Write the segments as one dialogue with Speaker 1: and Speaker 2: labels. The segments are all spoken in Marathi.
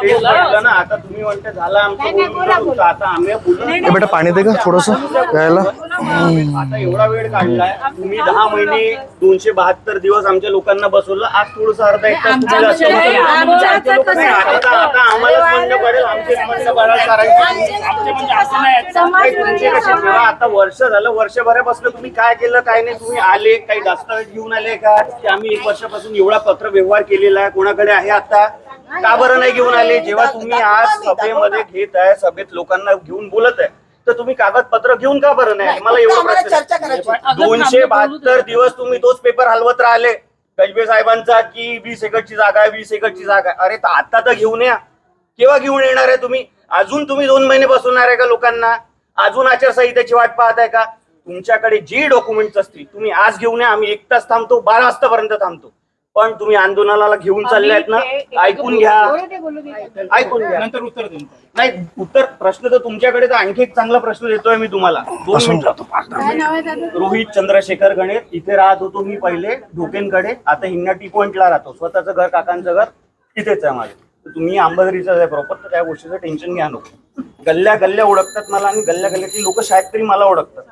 Speaker 1: तेच म्हटलं ना आता तुम्ही म्हणते झालं आमचं बोलणं तुमचं. आता आम्ही बोलू
Speaker 2: ए बेटा पाणी दे का थोडस यायला
Speaker 1: आता एवढा वेळ काढलाय तुम्ही दहा महिने दोनशे बहात्तर दिवस आमच्या लोकांना बसवलं आज थोडस अर्धा एक तास तुम्ही जास्त बसवलं. नाही, आता आता आम्हालाच म्हणणं पडेल आमचे म्हणणं पडेल कारण तुमचे कसे जेव्हा आता वर्ष झालं वर्षभरापासून तुम्ही काय केलं काय नाही तुम्ही आले काही दस्तावेज घेऊन आले का? की आम्ही एक वर्षापासून एवढा पत्र व्यवहार केलेला आहे कोणाकडे आहे आता? का बरं नाही घेऊन आले? जेव्हा तुम्ही आज सभेमध्ये घेत आहे सभेत लोकांना घेऊन बोलत आहे तर तुम्ही कागदपत्र घेऊन का बरं नाही? मला एवढं प्रश्न
Speaker 3: चर्चा
Speaker 1: आहे.
Speaker 3: करायची.
Speaker 1: दोनशे बहात्तर दिवस तुम्ही तोच पेपर हलवत राहिले. गजबे साहेबांचा की वीस एकरची जागा आहे वीस एकरची जागा आहे. अरे तर आता तर घेऊन या. केव्हा घेऊन येणार आहे तुम्ही? अजून तुम्ही दोन महिने बसवणार आहे का लोकांना? अजून आचारसंहितेची वाट पाहत आहे का? तुमच्याकडे जी डॉक्युमेंट्स असतील तुम्ही आज घेऊन या. आम्ही एक तास थांबतो बारा वाजतापर्यंत थांबतो. पण तुम्ही आंदोलनाला घेऊन चालले आहेत ना ऐकून घ्या. ऐकून घ्या.
Speaker 4: नंतर उत्तर देऊन
Speaker 1: नाही उत्तर प्रश्न तर तुमच्याकडे तर आणखी एक चांगला प्रश्न देतोय मी तुम्हाला. दोन मिनिटं. रोहित चंद्रशेखर गणेश इथे राहत होतो मी पहिले ढोकेंकडे आता हिंगणा टी पॉइंटला राहतो. स्वतःचं घर काकांचं घर इथेच आहे माझं. तुम्ही आंबाझरीचं आहे प्रॉपर तर त्या गोष्टीचं टेन्शन घ्या नको. गल्ल्या गल्ल्या ओळखतात मला आणि गल्ल्या गल्ल्याची लोक शाळेत तरी मला ओळखतात.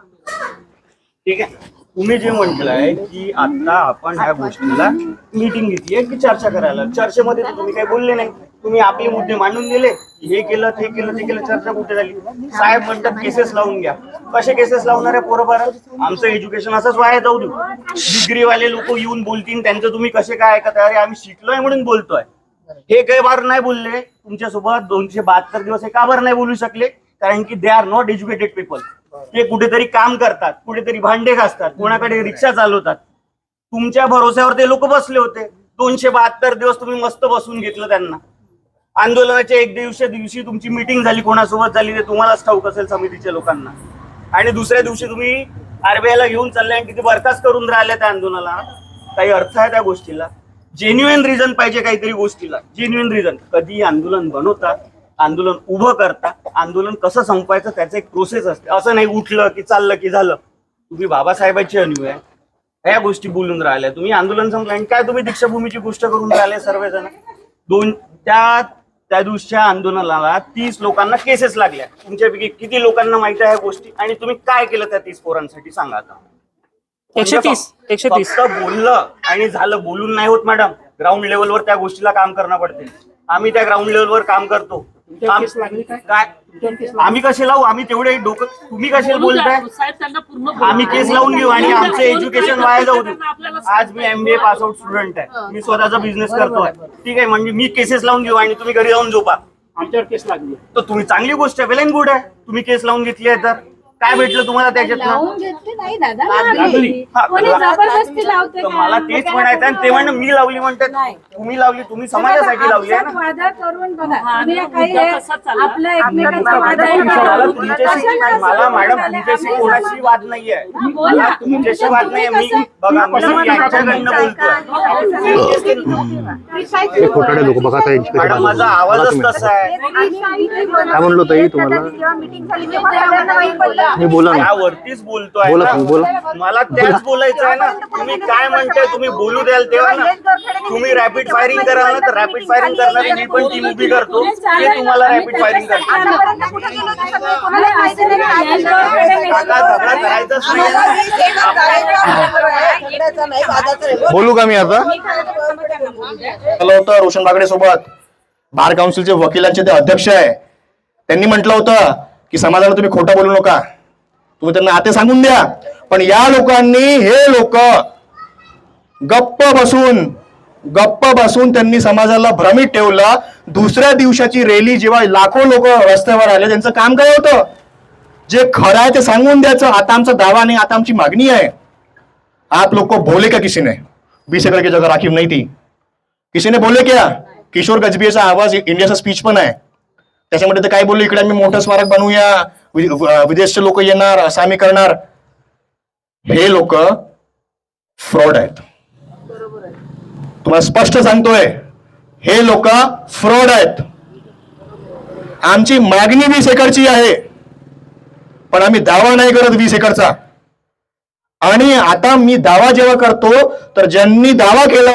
Speaker 1: ठीक आहे? तुम्ही जे म्हटलंय की आता आपण ह्या गोष्टीला मीटिंग घेतली की चर्चा करायला. चर्चेमध्ये तर तुम्ही काही बोलले नाही. तुम्ही आपले मुद्दे मांडून दिले. हे केलं ते केलं ते केलं चर्चा कुठे झाली? साहेब म्हणतात केसेस लावून घ्या. कसे केसेस लावणार आहे बरोबर आमचं एज्युकेशन असंच वाया जाऊ देऊ. डिग्रीवाले लोक येऊन बोलतील त्यांचं तुम्ही कसे काय ऐकत अरे आम्ही शिकलोय म्हणून बोलतोय. हे काही बार नाही बोलले. तुमच्यासोबत दोनशे बहात्तर दिवस हे का बरं नाही बोलू शकले? कारण की they are not educated people ते कुठेतरी काम करतात कुठेतरी भांडे घासतात कोणाकडे रिक्षा चालवतात. तुमच्या भरोश्यावर ते लोक बसले होते. दोनशे बहात्तर दिवस तुम्ही मस्त बसून घेतलं त्यांना. आंदोलनाच्या एक दिवशी दिवशी तुमची मिटिंग झाली कोणासोबत झाली ते तुम्हालाच ठाऊक असेल समितीच्या लोकांना. आणि दुसऱ्या दिवशी तुम्ही आरबीआयला घेऊन चालले आणि तिथे बरखास्त करून राहिले त्या आंदोलनाला. काही अर्थ आहे त्या गोष्टीला. जेन्युएन रिझन पाहिजे काहीतरी गोष्टीला. जेन्युएन रिझन कधी आंदोलन बनवतात. आंदोलन उभं करता आंदोलन कसं संपवायचं त्याचं एक प्रोसेस असते. असं नाही उठलं की चाललं की झालं. तुम्ही बाबासाहेबांची अनुय आहे या गोष्टी बोलून राहिल्या. तुम्ही आंदोलन संपलं आणि काय तुम्ही दीक्षाभूमीची गोष्ट करून राहिले सर्वजण? दोन त्या त्या दिवशीच्या आंदोलनाला तीस लोकांना केसेस लागल्या. तुमच्यापैकी किती लोकांना माहिती आहे ह्या गोष्टी? आणि तुम्ही काय केलं त्या तीस पोरांसाठी? सांगा आता.
Speaker 5: एकशे तीस. एकशे तीस.
Speaker 1: बोललं आणि झालं. बोलून नाही होत मॅडम ग्राउंड लेवलवर त्या गोष्टीला काम करणं पडते. आम्ही त्या ग्राउंड लेवलवर काम करतो. आम- काय? आम्ही कसे लावू? आम्ही तेवढे डोकं तुम्ही कसे बोलताय?
Speaker 6: साहेब त्यांना पूर्ण
Speaker 1: आम्ही केस लावून घेऊ आणि आमचं एज्युकेशन वाया जाऊ देऊ. आज मी एमबीए पास आउट स्टुडंट आहे. मी स्वतःचा बिझनेस करतोय. ठीक आहे म्हणजे मी केसेस लावून घेऊ आणि तुम्ही घरी जाऊन झोपा.
Speaker 4: आमच्यावर केस लागली.
Speaker 1: तर तुम्ही चांगली गोष्ट आहे वेल अँड गुड आहे. तुम्ही केस लावून घेतली आहे तर. काय भेटलं तुम्हाला त्याच्यात
Speaker 7: लावून घेतली नाही दादा
Speaker 4: लागली.
Speaker 1: हा,
Speaker 7: कोणी
Speaker 1: ला-
Speaker 7: जबरदस्ती लावते
Speaker 1: तर मला तेच म्हणायचं आणि ते म्हणणं मी लावली म्हणतात तुम्ही लावली तुम्ही समाजासाठी लावली आहे ना?
Speaker 7: वादा करून बघा.
Speaker 6: हा,
Speaker 7: तुम्ही
Speaker 6: मुद्दा
Speaker 7: काही
Speaker 6: तसाच चालला.
Speaker 7: आपल्या एकमेकांचा वादा
Speaker 1: मला तुमच्याशी मला मॅडम तुमच्याशी कोणाशी वाद नाहीये. मला तुमच्याशी वाद नाहीये. मी बघा मी यांच्याकडनं बोलतोय.
Speaker 2: खोटाडे लोक बघा आता यांची कशी
Speaker 1: मॅडम माझा
Speaker 2: बाजू.
Speaker 1: आवाजच तसा आहे.
Speaker 2: काय म्हणलो ताई तुम्हाला? मी बोला ना
Speaker 1: त्यावरतीच बोलतोय
Speaker 2: बोला
Speaker 1: ना.
Speaker 2: तुम्ही, बोला.
Speaker 1: मला त्याच बोलायचं आहे ना. तुम्ही काय म्हणताय तुम्ही बोलू द्याल तेव्हा ना. तुम्ही रॅपिड फायरिंग कराल ना तर रॅपिड फायरिंग करणारी मी पण टीम उभी करतो. ते तुम्हाला रॅपिड फायरिंग करतो आता झगडा करायचाच नाही.
Speaker 2: बोलू का मी आता? आलं होतं रोशन बागडे सोबत. बार काउन्सिलचे वकिलांचे ते अध्यक्ष आहे. त्यांनी म्हटलं होतं की समाजाला तुम्ही खोटं बोलू नका. तुम्ही त्यांना आते सांगून द्या. पण या लोकांनी हे लोक गप्प बसून गप्प बसून त्यांनी समाजाला भ्रमित ठेवलं. दुसऱ्या दिवसाची रॅली जेव्हा लाखो लोक रस्त्यावर आले त्यांचं काम काय होतं? जे खरं आहे ते सांगून द्यायचं. आता आमचा दावा नाही आता आमची मागणी आहे. आप लोग को बोले क्या किसी ने? बीस एकड़ की जगह राखीव नहीं थी. किसी ने बोले क्या? किशोर गजबीचा आवाज इंडियाचा स्पीच पण आहे. त्याच्यामध्ये ते काय बोलले इकडे आम्ही मोठं स्मारक बनवूया. विदेशचे लोक येणार असं आम्ही करणार हे लोक फ्रॉड आहेत. तुम्हाला स्पष्ट सांगतोय हे लोक फ्रॉड आहेत. आमची मागणी वीस एकरची आहे पण आम्ही दावा नाही करत वीस एकरचा. आणि आता मी दावा जेव्हा करतो तर ज्यांनी दावा केला